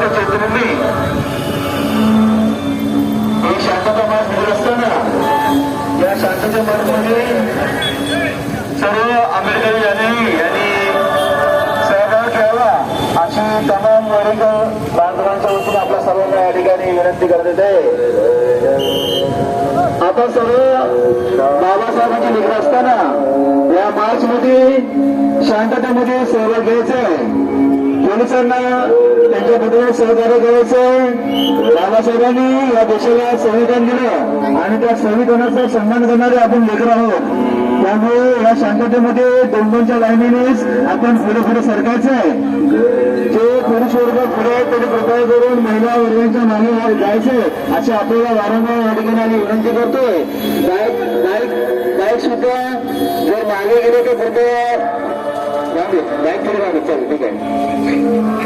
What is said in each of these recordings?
रमेश स्मारक चैतन्यनी शांतता मार्ग होत असताना या शांतता मार्गामध्ये सर्व आंबेडकर यांनी यांनी सहभाग घ्यावा अशी तमाम वर्ग बांधवांच्या वतीने आपल्या सर्वांना या ठिकाणी विनंती करत आहे आता सर्व बाबासाहेबांची निघत असताना या मार्च मध्ये शांततेमध्ये सहभाग घ्यायचा आहे पोलिसांना त्यांच्या त्यांच्याबद्दल सहकार्य करायचं बाबासाहेबांनी या देशाला संविधान दिलं आणि त्या संविधानाचा सन्मान करणारे आपण लेकर आहोत. त्यामुळे या शांततेमध्ये दोन दोनच्या लाईनीनेच आपण पुढे पुढे सरकायचं आहे. जे पुरुष वर्ग पुढे तरी त्यांनी कृपया करून महिला वर्गांच्या मागे जायचं असे आपल्याला वारंवार या ठिकाणी आम्ही विनंती करतोय. बाईक बाईक बाईक सुद्धा जर मागे गेले तर कृपया बाईक मागे चल ठीक आहे.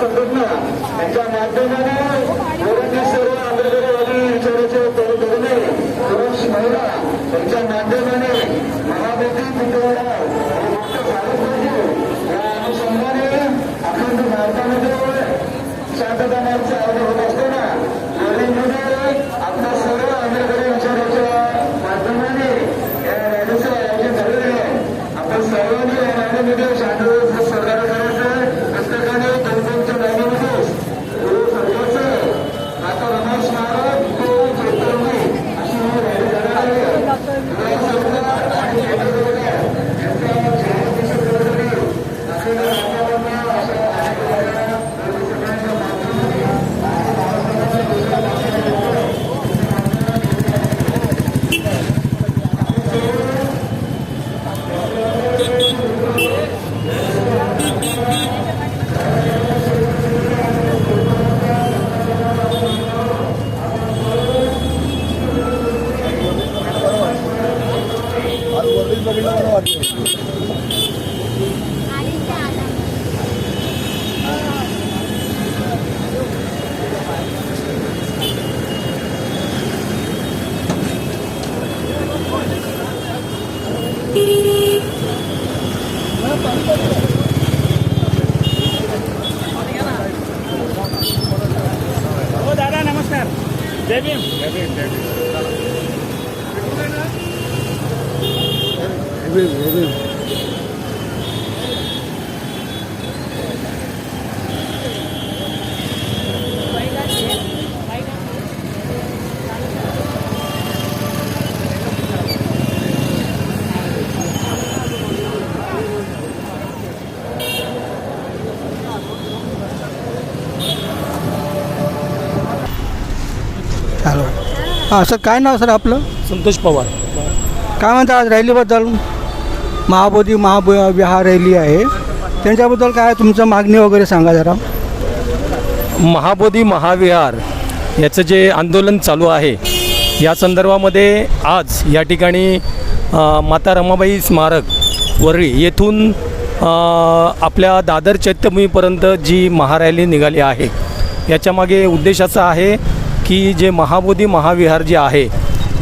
संघटना यांच्या माध्यमाने सर्व आंबेडकरवादी विचाराचे तरुणे पुरुष महिला यांच्या माध्यमाने महामोठी पिटवडा मुक्त झालंच पाहिजे या अनुषंगाने अखंड भारतामध्ये शांतता मार्च आयोजन होत असताना वरीलमध्ये आपल्या सर्व आंबेडकरी विचाराच्या माध्यमाने या रॅलीचं आयोजन झालेलं आहे आपण सर्वांनी या रॅलीमध्ये शांततेचं सहकार्य करायचं पुस्तकाने दोन दोनच्या रॅलीमध्ये गुरु सरकारचं आता रमेश स्मारक तो चैतन्य अशी ही रॅली जाणार आहे या सरकार आणि केंद्र सरकार यांचा जयंती करण्यासाठी अखंड भारतामधनं अशा आंदोलनाला मोदी सरकारच्या माध्यमातून हो दादा नमस्कार जय भीम जय भीम जय भीम हॅलो. हां सर काय नाव सर आपलं? संतोष पवार. काय म्हणता आज रॅलीबद्दल? महाबोधी महाविहार रॅली आहे. त्यांच्याबद्दल काय तुमचं मागणी वगैरे सांगा जरा. महाबोधी महाविहार याचं जे आंदोलन चालू आहे या संदर्भामध्ये आज या ठिकाणी माता रमाबाई स्मारक वरळी येथून आपल्या दादर चैत्यभूमीपर्यंत जी महारॅली निघाली आहे याच्यामागे उद्देश असा आहे की जे महाबोधी महाविहार जे आहे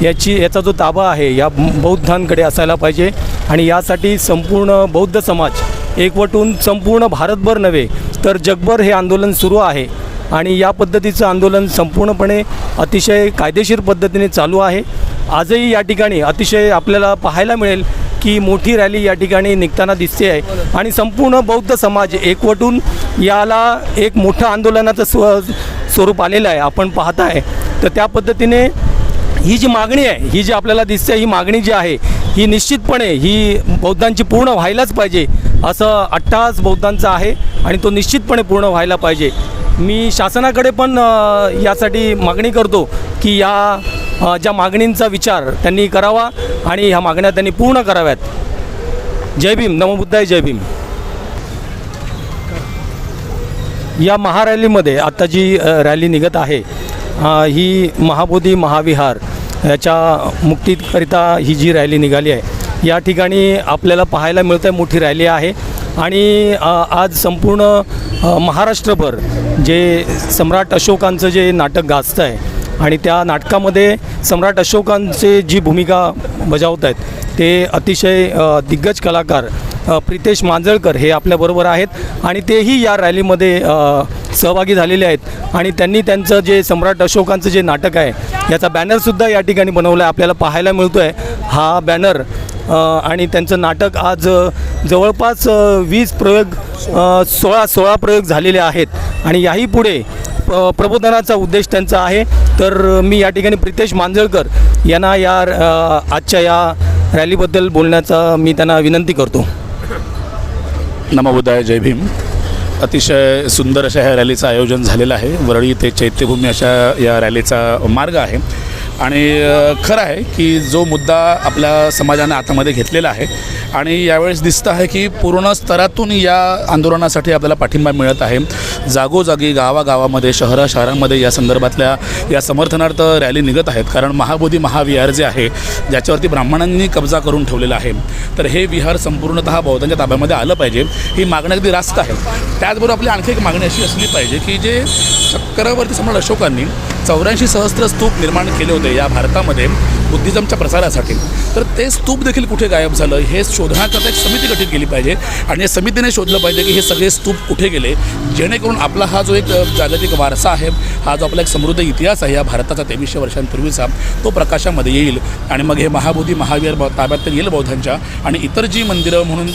याची याचा जो ताबा आहे या बौद्धांकडे असायला पाहिजे. आणि यासाठी संपूर्ण बौद्ध समाज एकवटून संपूर्ण भारतभर नव्हे तर जगभर हे आंदोलन सुरू आहे. आणि या पद्धतीचं आंदोलन संपूर्णपणे अतिशय कायदेशीर पद्धतीने चालू आहे. आजही या ठिकाणी अतिशय आपल्याला पाहायला मिळेल की मोठी रॅली या ठिकाणी निघताना दिसते आहे. आणि संपूर्ण बौद्ध समाज एकवटून याला एक मोठं आंदोलनाचं स्व स्वरूप आलेलं आहे आपण पाहत आहे तर त्या पद्धतीने ही जी मागणी आहे ही जी आपल्याला दिसते ही मागणी जी आहे ही निश्चितपणे ही बौद्धांची पूर्ण व्हायलाच पाहिजे असं अठ्ठास बौद्धांचा आहे आणि तो निश्चितपणे पूर्ण व्हायला पाहिजे. मी शासनाकडे पण यासाठी मागणी करतो की या ज्या मागणींचा विचार त्यांनी करावा आणि ह्या मागण्या त्यांनी पूर्ण कराव्यात. जय भीम. नमबुद्धाय जय भीम. या महारॅलीमध्ये आता जी रॅली निघत आहे ही महाबोधी महाविहार याच्या मुक्तीकरिता ही जी रॅली निघाली आहे या ठिकाणी आपल्याला पाहायला मिळतं आहे मोठी रॅली आहे. आणि आज संपूर्ण महाराष्ट्रभर जे सम्राट अशोकांचं जे नाटक गाजतं आहे आणि त्या नाटकामध्ये सम्राट अशोकांचे जी भूमिका बजावत आहेत ते अतिशय दिग्गज कलाकार प्रितेश मांजळकर हे आपल्याबरोबर आहेत आणि तेही या रॅलीमध्ये सहभागी झालेले आहेत. आणि त्यांनी त्यांचं जे सम्राट अशोकांचं जे नाटक आहे याचा बॅनरसुद्धा या ठिकाणी बनवला आहे आपल्याला पाहायला मिळतो आहे हा बॅनर आणि त्यांचं नाटक आज जवळपास वीस प्रयोग सोळा सोळा प्रयोग झालेले आहेत. आणि याही पुढे प्रबोधनाचा उद्देश त्यांचा आहे. तर मी या ठिकाणी प्रितेश मांजळकर यांना या आजच्या या रॅलीबद्दल बोलण्याचा मी त्यांना विनंती करतो. नमोबुद्धाय जय भीम. अतिशय सुंदर अशा ह्या रॅलीचं आयोजन झालेलं आहे. वरळी ते चैत्यभूमी अशा या रॅलीचा मार्ग आहे. आणि खरं आहे की जो मुद्दा आपल्या समाजाने आतामध्ये घेतलेला आहे आणि यावेळेस दिसतं आहे की पूर्ण स्तरातून या आंदोलनासाठी आपल्याला पाठिंबा मिळत आहे. जागोजागी गावागावामध्ये शहरा शहरांमध्ये या संदर्भातल्या या समर्थनार्थ रॅली निघत आहेत. कारण महाबोधी महाविहार जे आहे ज्याच्यावरती ब्राह्मणांनी कब्जा करून ठेवलेला आहे तर हे विहार संपूर्णतः बौद्धांच्या ताब्यामध्ये आलं पाहिजे. ही मागणी अगदी रास्त आहे. त्याचबरोबर आपली आणखी एक मागणी अशी असली पाहिजे की जे चक्रवर्ती सम्राट अशोकांनी चौऱ्याऐंशी सहस्त्र स्तूप निर्माण केले होते या भारतामध्ये. बुद्धिझमच्या प्रसारासाठी. तर ते स्तूप देखील कुठे गायब झालं हे शोधण्याकरता एक समिती गठीत केली पाहिजे. आणि या समितीने शोधलं पाहिजे की हे सगळे स्तूप कुठे गेले जेणेकरून आपला हा जो एक जागतिक वारसा आहे हा जो आपला एक समृद्ध इतिहास आहे या भारताचा तेवीसशे वर्षांपूर्वीचा तो प्रकाशामध्ये येईल. आणि मग हे महाबोधी महावीर ब- ताब्यात तर येईल बौद्धांच्या. आणि इतर जी मंदिरं म्हणून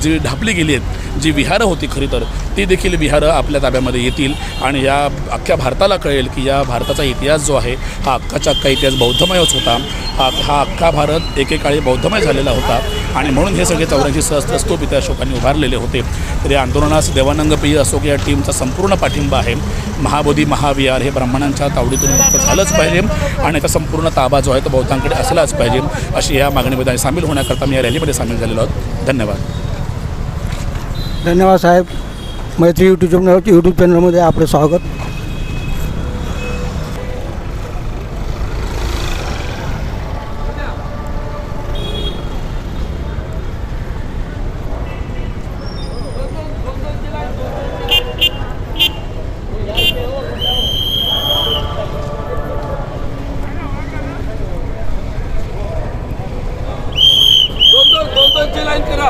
जी ढापली गेली आहेत जी विहारं होती खरी तर ती देखील विहारं आपल्या ताब्यामध्ये येतील. आणि या अख्ख्या भारताला कळेल की या भारताचा इतिहास जो आहे हा अख्खाच्या अख्खा इतिहास बौद्धमयच होता. हा हा अख्खा भारत एकेकाळी बौद्धमय झालेला होता. आणि म्हणून हे सगळे चौऱ्याऐंशी सहस्त्र स्तूप इथे अशोकांनी उभारलेले होते. तर या आंदोलनास देवानंद प्रिय अशोक या टीमचा संपूर्ण पाठिंबा आहे. महाबोधी महाविहार हे ब्राह्मणांच्या तावडीतून मुक्त झालंच पाहिजे आणि याचा संपूर्ण ताबा जो आहे तो बौद्धांकडे असलाच पाहिजे अशी या मागणीमध्ये सामील होण्याकरता मी या रॅलीमध्ये सामील झालेलो आहोत. धन्यवाद. धन्यवाद साहेब. मैत्री यूट्यूब चॅनल यूट्यूब चॅनलमध्ये आपलं स्वागत. आंदोलन चलाइन करा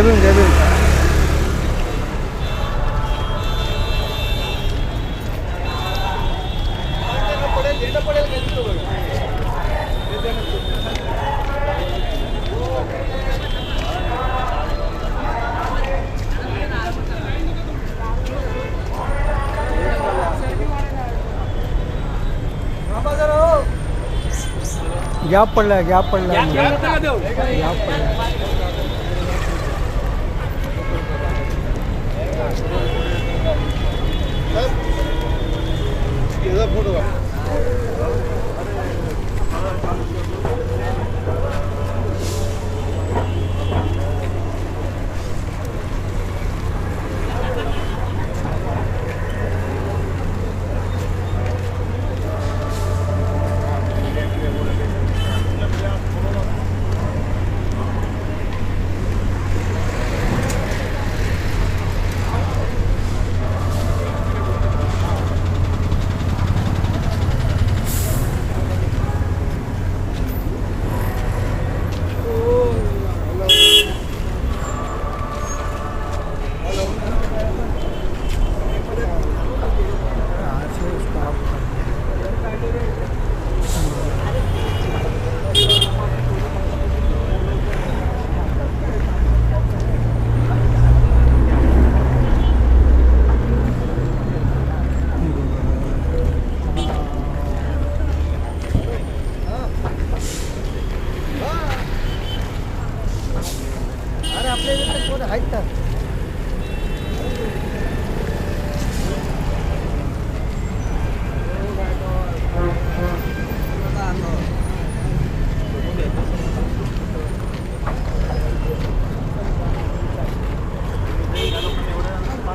जय भीम जय भीम गॅप पडला. गॅप पडला गॅप पडला. போடுவேன் आहेत का?